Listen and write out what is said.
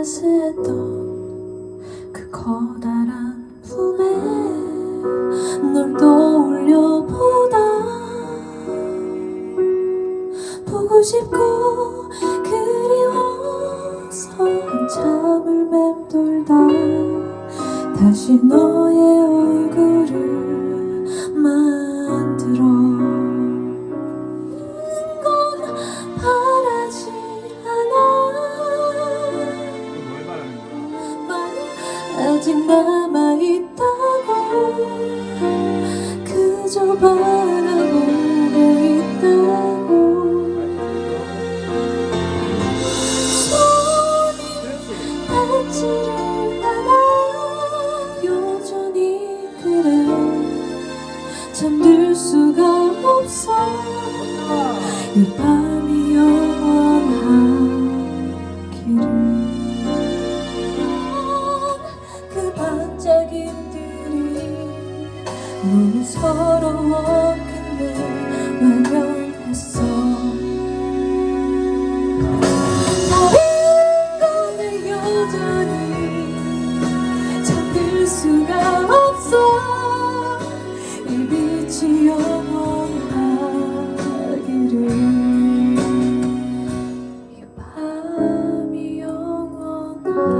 마주했던 그 커다란 품에 널 떠올려보다 보고 싶고 그리워서 한참을 맴돌다 다시 너의 얼굴 아직 남아있다고 그저 바라보고 있다고 손이 닿지를 않아 여전히 그래 잠들 수가 없어 이밤 우리 서로 어긋내 우연했어. 다른 건을 여전히 잠들 수가 없어. 이 빛이 영원하기를. 이 밤이 영원하기